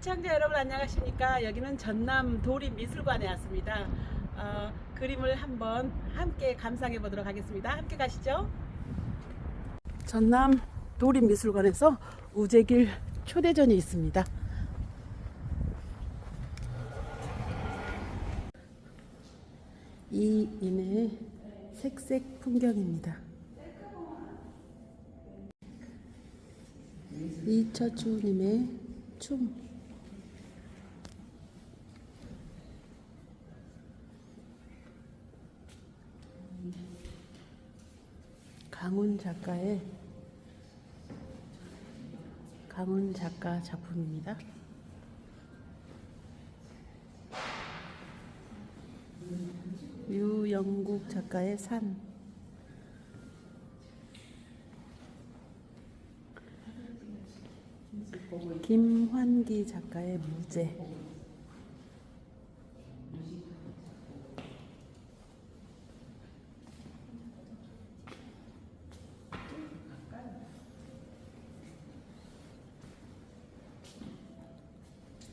시청자 여러분 안녕하십니까? 여기는 전남 도립미술관에 왔습니다. 어, 그림을 한번 함께 감상해 보도록 하겠습니다. 함께 가시죠. 전남 도립미술관에서 우재길 초대전이 있습니다. 이 인의 색색 풍경입니다. 이철주님의 춤. 강훈 작가의 강훈 작가 작품입니다. 유영국 작가의 산. 김환기 작가의 무제.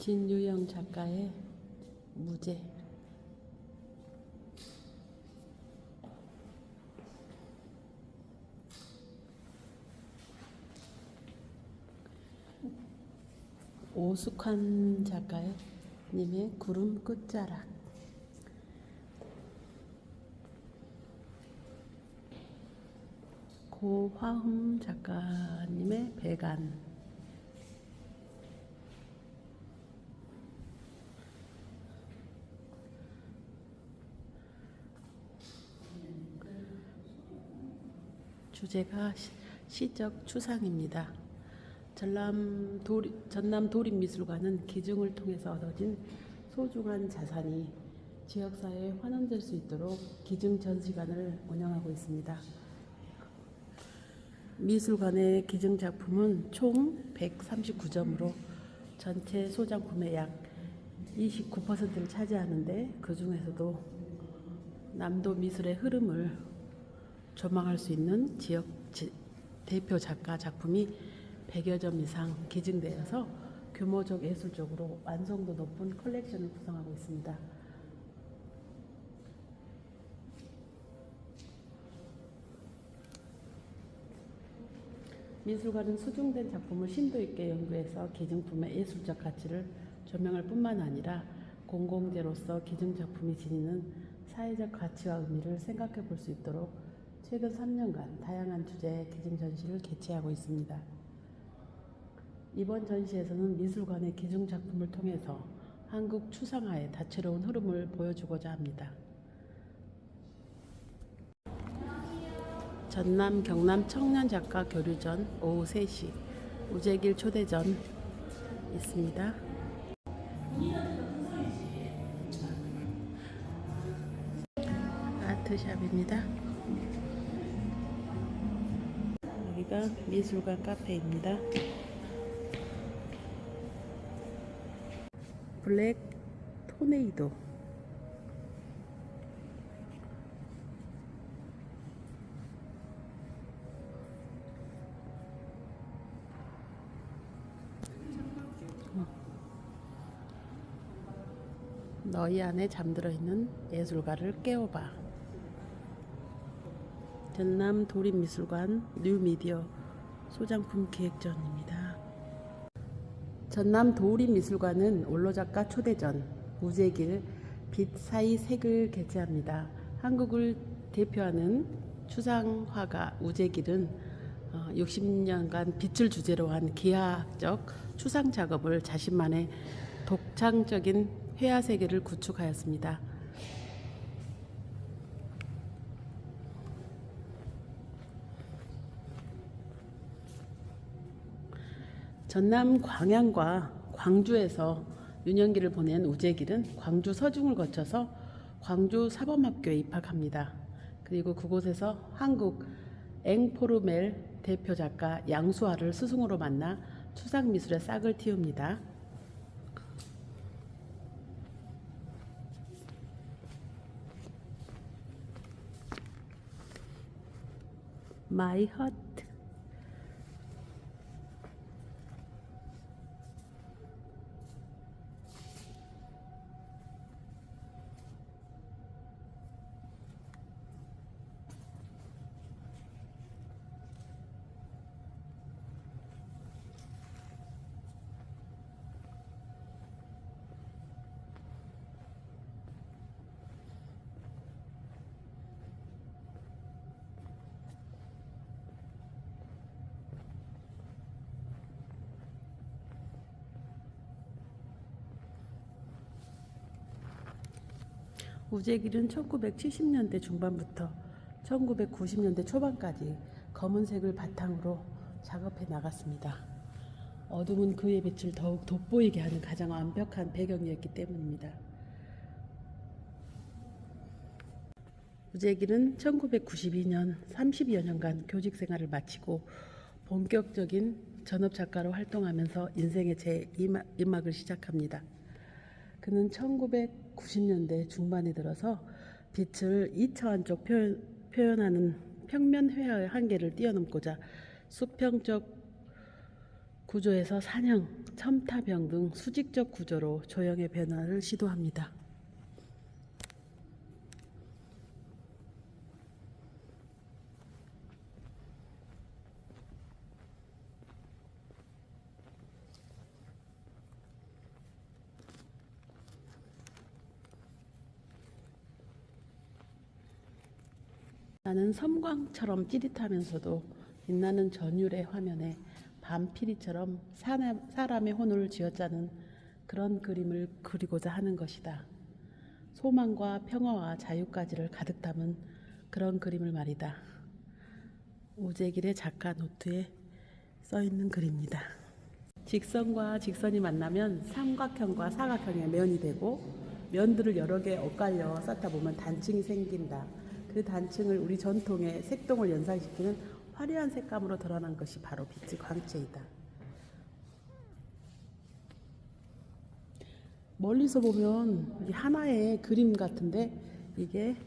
진유영 작가의 무제. 오숙환 작가의 님의 구름 끝자락 고화흠 작가님의 배간 주제가 시- 시적 추상입니다. 전남 도리, 전남 도립미술관은 기증을 통해서 얻어진 소중한 자산이 지역사회에 환원될 수 있도록 기증 전시관을 운영하고 있습니다. 미술관의 기증 작품은 총 139점으로 전체 소장품의 약 29%를 차지하는데 그 중에서도 남도 미술의 흐름을 조망할 수 있는 지역 지- 대표 작가 작품이 100여 점 이상 기증되어서 규모적 예술적으로 완성도 높은 컬렉션을 구성하고 있습니다. 미술관은 수중된 작품을 심도 있게 연구해서 기증품의 예술적 가치를 조명할 뿐만 아니라 공공재로서 기증 작품이 지니는 사회적 가치와 의미를 생각해 볼 수 있도록 최근 3년간 다양한 주제의 기증 전시를 개최하고 있습니다. 이번 전시에서는 미술관의 기증 작품을 통해서 한국 추상화의 다채로운 흐름을 보여주고자 합니다. 전남 경남 청년 작가 교류전 오후 3시 우재길 초대전 있습니다. 아트샵입니다. 여기가 미술관 카페입니다. 블랙 토네이도 너희 안에 잠들어 있는 예술가를 깨워봐. 전남 도립미술관 뉴미디어 소장품 기획전입니다. 전남 도립미술관은 원로작가 초대전 우재길 빛 사이 색을 개최합니다. 한국을 대표하는 추상화가 우재길은 60년간 빛을 주제로 한 기하학적 추상 작업을 자신만의 독창적인 회화 세계를 구축하였습니다. 전남 광양과 광주에서 유년기를 보낸 우재길은 광주 서중을 거쳐서 광주 사범학교에 입학합니다. 그리고 그곳에서 한국 앵포르멜 대표 작가 양수아를 스승으로 만나 추상 미술의 싹을 틔웁니다. 마이 허트 우재길은 1970년대 중반부터 1990년대 초반까지 검은색을 바탕으로 작업해 나갔습니다. 어둠은 그의 빛을 더욱 돋보이게 하는 가장 완벽한 배경이었기 때문입니다. 우재길은 1992년 30여 년간 교직 생활을 마치고 본격적인 전업 작가로 활동하면서 인생의 제 임막을 시작합니다. 그는 1990년대 중반에 들어서 빛을 이차원적 표현, 표현 하는 평면 회화의 한계를 뛰어넘고자 수평적 구조에서 산형, 첨타병 등 수직적 구조로 조형의 변화를 시도합니다. 나는 섬광처럼 찌릿하면서도 빛나는 전율의 화면에 밤피리처럼 사람, 사람의 혼을 쥐어짜는 그런 그림을 그리고자 하는 것이다. 소망과 평화와 자유까지를 가득 담은 그런 그림을 말이다. 오재길의 작가 노트에 써 있는 글입니다. 직선과 직선이 만나면 삼각형과 사각형의 면이 되고 면들을 여러 개 엇갈려 쌓다 보면 단층이 생긴다. 그 단층을 우리 전통의 색동을 연상시키는 화려한 색감으로 드러난 것이 바로 빛의 광채이다. 멀리서 보면 하나의 그림 같은데 이게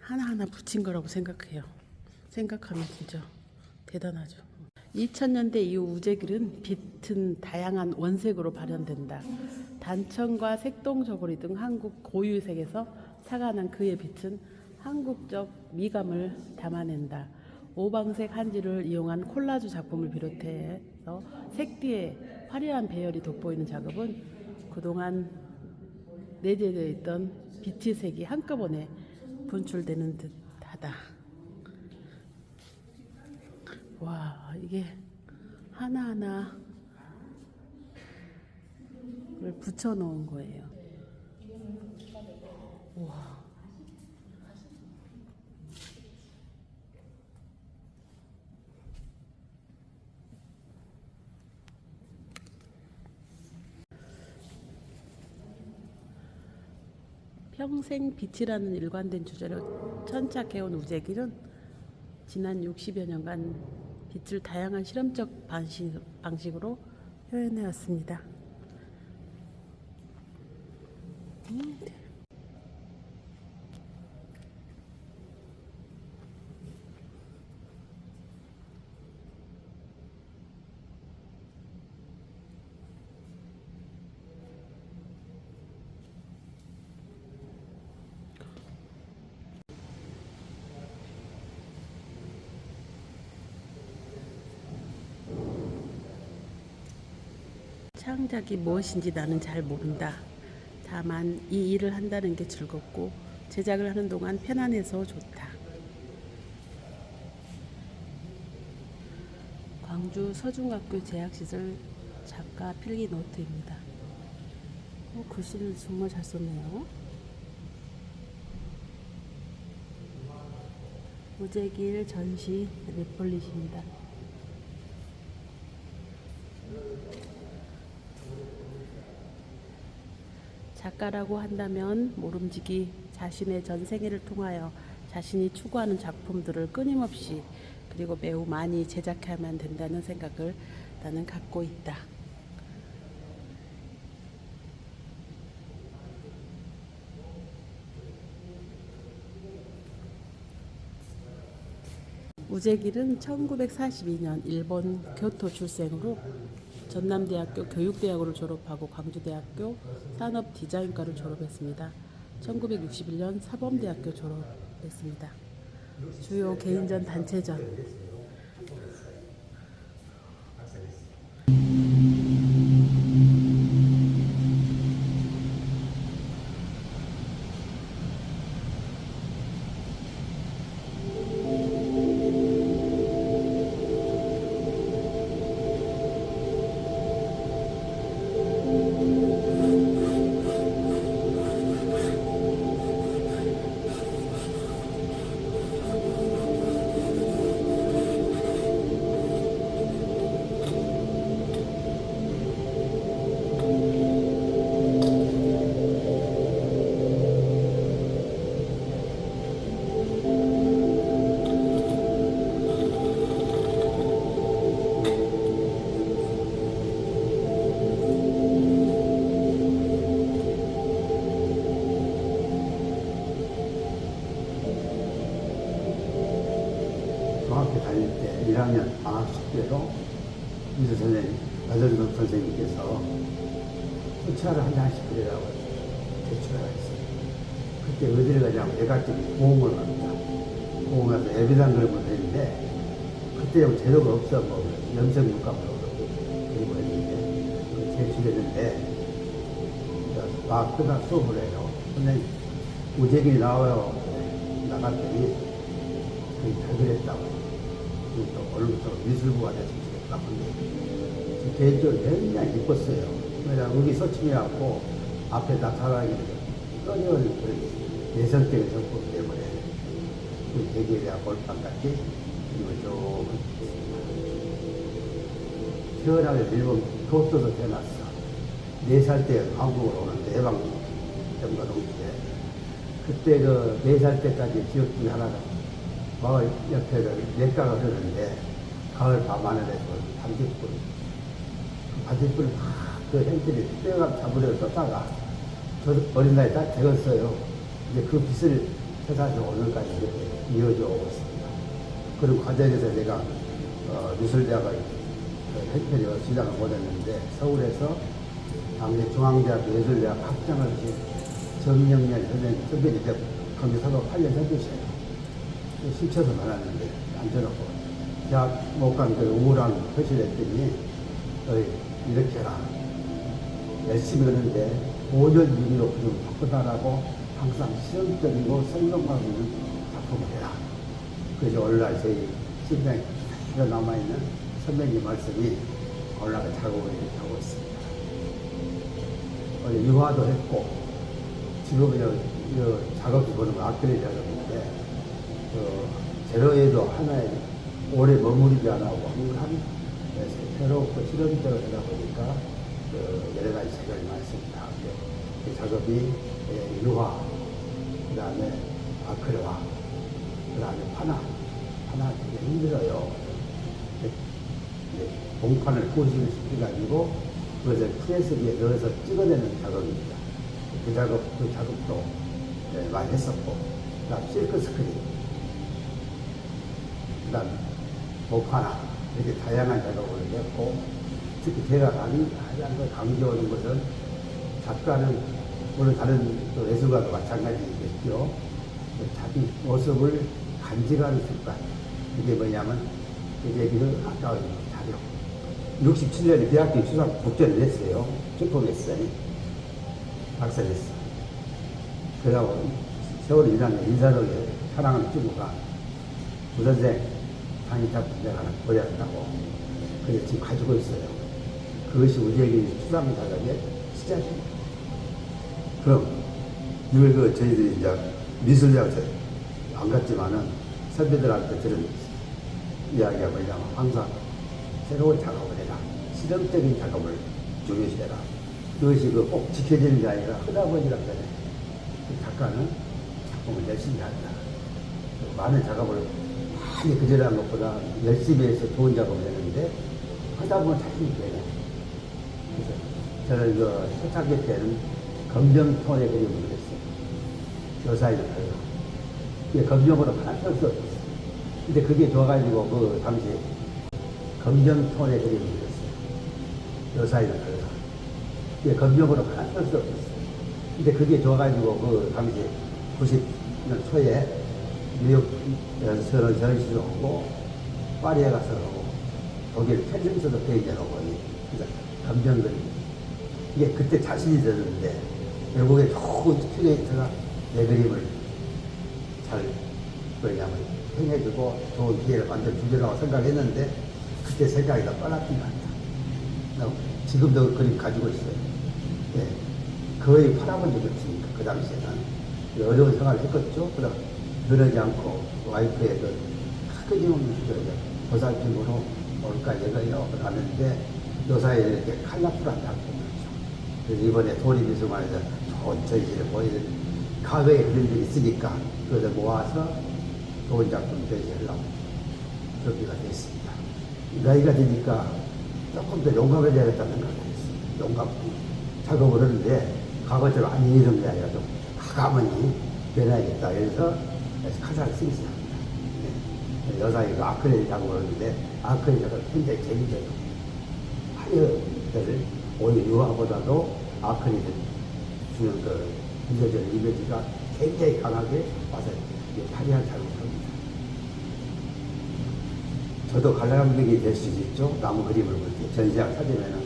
하나하나 붙인 거라고 생각해요. 생각하면 진짜 대단하죠. 2000년대 이후 우재길은 빛은 다양한 원색으로 발현된다. 단청과 색동 저고리 등 한국 고유색에서 사가난 그의 빛은 한국적 미감을 담아낸다. 오방색 한지를 이용한 콜라주 작품을 비롯해서 색뒤에 화려한 배열이 돋보이는 작업은 그동안 내재되어 있던 빛의 색이 한꺼번에 분출되는 듯하다. 와 이게 하나하나 를 붙여 놓은 거예요. 와. 평생 빛이라는 일관된 주제로 천착해온 우재길은 지난 60여 년간 빛을 다양한 실험적 방식, 방식으로 표현해 왔습니다. 음, 창작이 무엇인지 나는 잘 모른다. 다만 이 일을 한다는 게 즐겁고 제작을 하는 동안 편안해서 좋다. 광주 서중학교 제약시설 작가 필기 노트입니다. 어, 글씨를 정말 잘 썼네요. 우재길 전시 레폴릿입니다. 작가라고 한다면 모름지기 자신의 전 생애를 통하여 자신이 추구하는 작품들을 끊임없이 그리고 매우 많이 제작하면 된다는 생각을 나는 갖고 있다. 우재길은 1942년 일본 교토 출생으로 전남대학교 교육대학원을 졸업하고 광주대학교 산업디자인과를 졸업했습니다. 1961년 사범대학교 졸업했습니다. 주요 개인전, 단체전 수차를 한 장씩 그리라고 제출을 했어요. 그때 어디를 가냐면 외갓집이 고흥을 갑니다. 가서 예비단 그림을 그리는데 그때 재료가 없어 뭐 염색 물감으로 그리고 했는데 그 제출했는데 막 그날 수업을 해요. 선생님 우재기 나와요. 나갔더니 그게 잘 그랬다고. 또 오늘부터 미술부가 됐으면 좋겠다고 저 개인적으로 굉장히 기뻤어요. 왜냐면 여기 서침이라고 앞에 나타나기를 끊임없는 그 내성적인 성품 때문에 그 대기에 몰빵같이 그리고 좀 태어나게 일본 교토도 태어났어. 네 살 때 한국으로 오는데 해방 정도 동시에 그때 그 네 살 때까지 지역 중에 하나가 마을 옆에 그 냇가가 흐르는데 가을 밤 하늘에서 반딧불 그 반딧불 막 그 형들이 뼈가 잡으려 떴다가 어린 나이에 딱 되었어요. 이제 그 빛을 세상에서 오늘까지 이어져 오고 있습니다. 그런 과정에서 제가 어, 미술대학을 형편이 시작을 못했는데 서울에서 당시 중앙대학교 예술대학 학장을 하신 정영렬 선생님, 선배님, 거기 서도 8년 해주세요. 시켜서 말하는데 앉혀놓고 대학 못 간 그 우울한 표시를 했더니 이렇게 해라. 열심히 하는데 5년 유기로 좀 바꾸다라고 항상 실험적이고 생동감 있는 작품을 해라. 그래서 오늘날 저희 심장에 그대로 남아있는 선배님 말씀이 오늘날 작업을 하고 있습니다. 어제 유화도 했고 요, 요 작업도 보는 거 아크릴 작업인데 그 제로에도 하나에 오래 머무르지 않아 하고 항상 새롭고 실험적으로 하다 보니까 그 여러 가지 색을 많습니다. 그 작업이 예, 유화, 그 다음에 아크릴화, 그 다음에 파나, 파나 되게 힘들어요. 봉판을 고식을 시켜가지고 그것을 프레스기에 넣어서 찍어내는 작업입니다. 그 작업, 그 작업도 예, 많이 했었고, 그 다음 실크 스크린, 그 다음 목화나 이렇게 다양한 작업을 했고, 특히 제가 가장 가장 그 강조하는 것은 작가는 물론 다른 또 예술가도 마찬가지겠죠. 그 자기 모습을 간직하는 습관. 이게 뭐냐면 이제 그 아까 자료. 67년에 대학교 수상 국전을 했어요. 축복했어요. 박사했어. 그러고 세월 1학년 인사동에 사랑하는 친구가 부선생 강의자 분야가 하나 보였다고. 그래서 지금 가지고 있어요. 그것이 우리에게 수상 자격의 시작입니다. 그럼 이걸 그 저희들이 이제 미술대학 안 갔지만은 선배들한테 들은 이야기가 뭐냐면 항상 새로운 작업을 해라. 실험적인 작업을 중요시해라. 그것이 그 꼭 지켜지는 게 아니라 하다 그래. 그 작가는 작품을 열심히 한다. 많은 작업을 많이 그전에 한 것보다 열심히 해서 좋은 작업을 했는데 하다 보면 자신이 되네. 그래서 저는 그 초창기 때는 검정톤의 그림을 그렸어요. 여사이를 그려. 그게 검정으로 하나 펼수 없었어요. 근데 그게 좋아가지고 그 당시 검정톤의 그림을 그렸어요. 여사이를 그려. 그게 검정으로 하나 펼수 없었어요. 근데 그게 좋아가지고 그 당시 90년 초에 뉴욕 연설을 전시를 하고 파리에 가서 하고 독일 편집서도 페이지를 하고 그래 그림. 이게 그때 자신이 들었는데 결국에 좋은 큐레이터가 내 그림을 잘 뭐냐면 행해주고 좋은 기회를 만들어 주리라고 생각했는데 그때 생각이 것 같다. 나 지금도 그 그림 가지고 있어요. 예. 거의 팔아본 적이 없으니까 그 당시에는 어려운 생활을 했겠죠. 그럼 늘어지 않고 와이프의 그 끊임없는 그 보살핌으로 올까 얘가요 하는데 이렇게 칼라풀한 작품이죠. 그래서 이번에 도립미술관에서 좋은 전시를 보여준 과거의 그림들이 있으니까 그것을 모아서 좋은 작품 전시하려고 준비가 됐습니다. 나이가 드니까 조금 더 용감해야 되겠다는 생각을 했어요. 용감. 작업을 하는데 과거처럼 안 이런 게 아니라 좀 가감하니 변해야겠다. 그래서 카사를 쓰기 시작합니다. 네. 여사이가 아크릴이라고 그러는데 아크릴은 굉장히 재미져요. 파이어를 오히려 유화보다도 아크릴을 주는 그 비춰주는 이미지가 굉장히 강하게 와서 파리한 작업합니다. 저도 관람객이 될 수 있죠. 나무 그림을 볼 때 전시장 찾으면은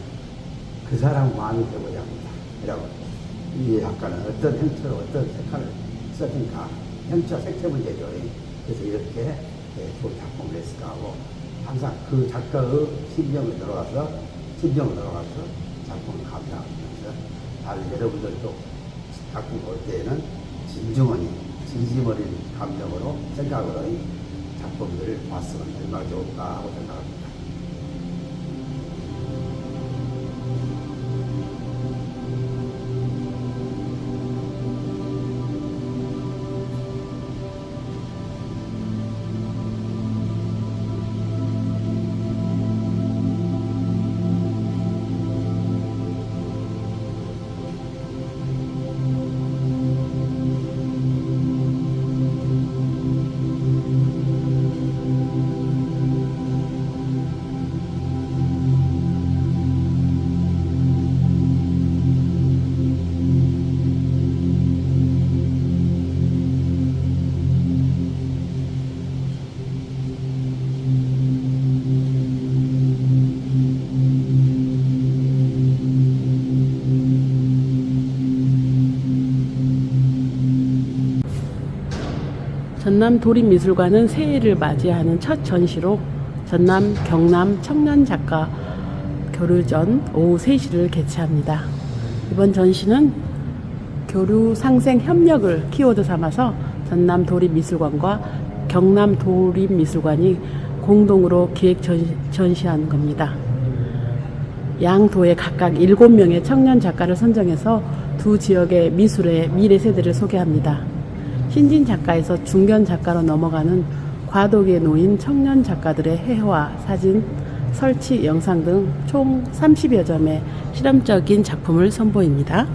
그 사람 마음이 되고자 합니다. 이라고 이 작가는 어떤 형태로 어떤 색깔을 써진가 형체와 색채 문제죠. 그래서 이렇게 예, 좋은 작품을 냈을까 하고 항상 그 작가의 심정을 들어가서 심정을 들어가서 작품을 감상하면서 다른 여러분들도 작품 볼 때에는 진중하니 진심 어린 감정으로 생각으로 이 작품들을 봤으면 얼마나 좋을까 하고 생각합니다. 전남 도립미술관은 새해를 맞이하는 첫 전시로 전남 경남 청년 작가 교류전 오후 3시를 개최합니다. 이번 전시는 교류 상생 협력을 키워드 삼아서 전남 도립미술관과 경남 도립미술관이 공동으로 기획 전- 전시한 겁니다. 양 도에 각각 7명의 청년 작가를 선정해서 두 지역의 미술의 미래 세대를 소개합니다. 신진 작가에서 중견 작가로 넘어가는 과도기에 놓인 청년 작가들의 회화, 사진, 설치, 영상 등 총 30여 점의 실험적인 작품을 선보입니다.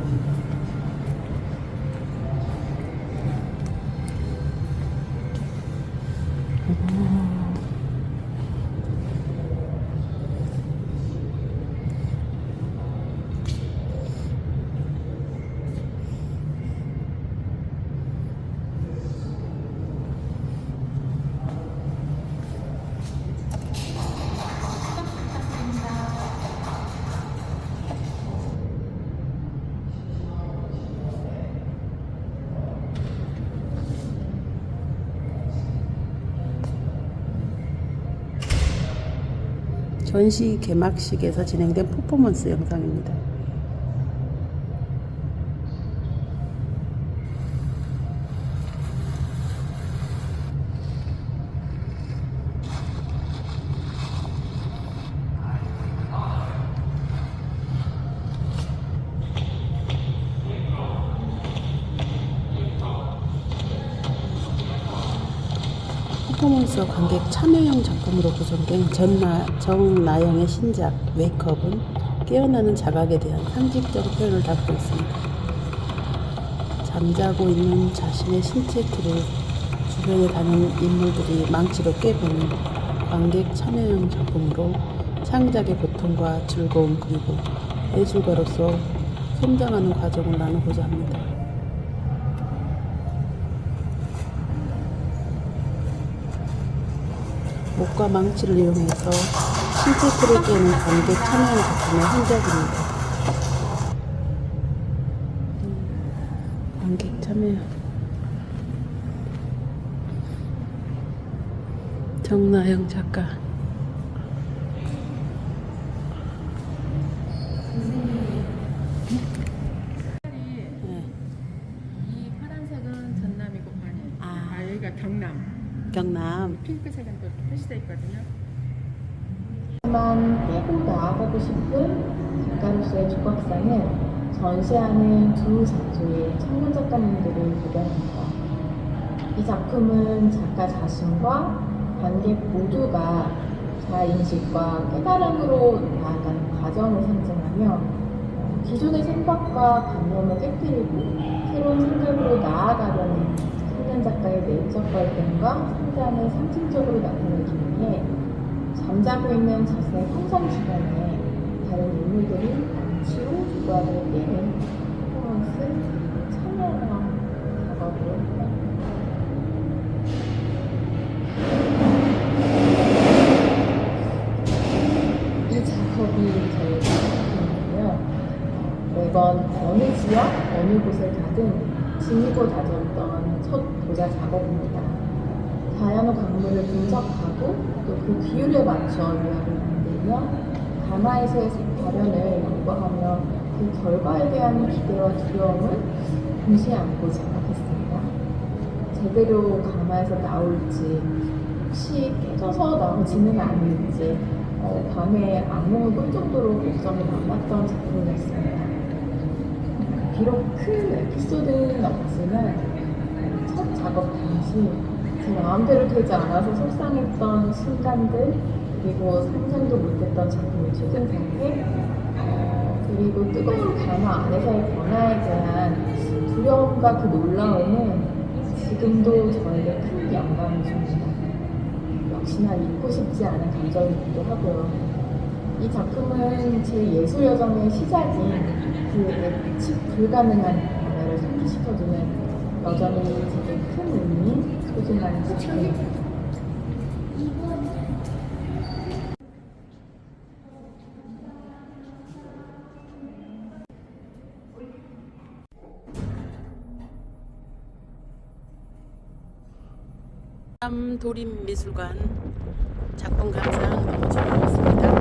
전시 개막식에서 진행된 퍼포먼스 영상입니다. 퍼포먼스 관객 참여형 작품으로 구성된 전나, 정나영의 신작 웨이크업은 깨어나는 자각에 대한 상징적 표현을 담고 있습니다. 잠자고 있는 자신의 신체 틀을 주변에 다는 인물들이 망치로 깨보는 관객 참여형 작품으로 창작의 고통과 즐거움 그리고 예술가로서 성장하는 과정을 나누고자 합니다. 목과 망치를 이용해서 신체 틀을 깨는 관객 참여형 작품의 흔적입니다. 음, 관객 참여 정나영 작가 네. 이 파란색은 전남이고 반이. 아. 아, 여기가 경남. 경남 핑크색은 또 표시되어 있거든요. 만 빼고 나아가고 싶은 작가로서의 조각상은 전시하는 두 작조의 청년 작가님들을 구별합니다. 이 작품은 작가 자신과 관객 모두가 자아인식과 깨달음으로 나아가는 과정을 상징하며 어, 기존의 생각과 관념을 깨뜨리고 새로운 생각으로 나아가려는 내적 발견과 성장을 상징적으로 나타내기 위해 잠자고 있는 자신의 형상 주변에 다른 인물들이 암시로 조각을 깨는 퍼포먼스 참여형 작업을 해요. 이 작업이 저희 작품인데요. 매번 어느 지역, 어느 곳을 가든 지니고 다졌던 첫 도자 작업입니다. 다양한 광물을 분석하고 또그 비율에 맞춰 요약을 만들며 가마에서의 발현을 연구하며 그 결과에 대한 기대와 두려움을 동시에 안고 작업했습니다. 제대로 가마에서 나올지 혹시 깨져서 나오지는 않을지 어, 밤에 악몽을 꿀 정도로 걱정이 많았던 작품이었습니다. 비록 큰 에피소드는 없지만 첫 작업 당시 제 마음대로 되지 않아서 속상했던 순간들 그리고 상상도 못했던 작품의 최근 상태 어, 그리고 뜨거운 가마 안에서의 변화에 대한 두려움과 그 놀라움은 지금도 저에게 큰 영감을 줍니다. 역시나 잊고 싶지 않은 감정이기도 하고요. 이 작품은 제 예술 여정의 시작인 그 예측 불가능한 변화를 상기시켜주는 여전히 제게 큰 의미, 소중한. 남 도림미술관 작품 감상 너무 즐거웠습니다.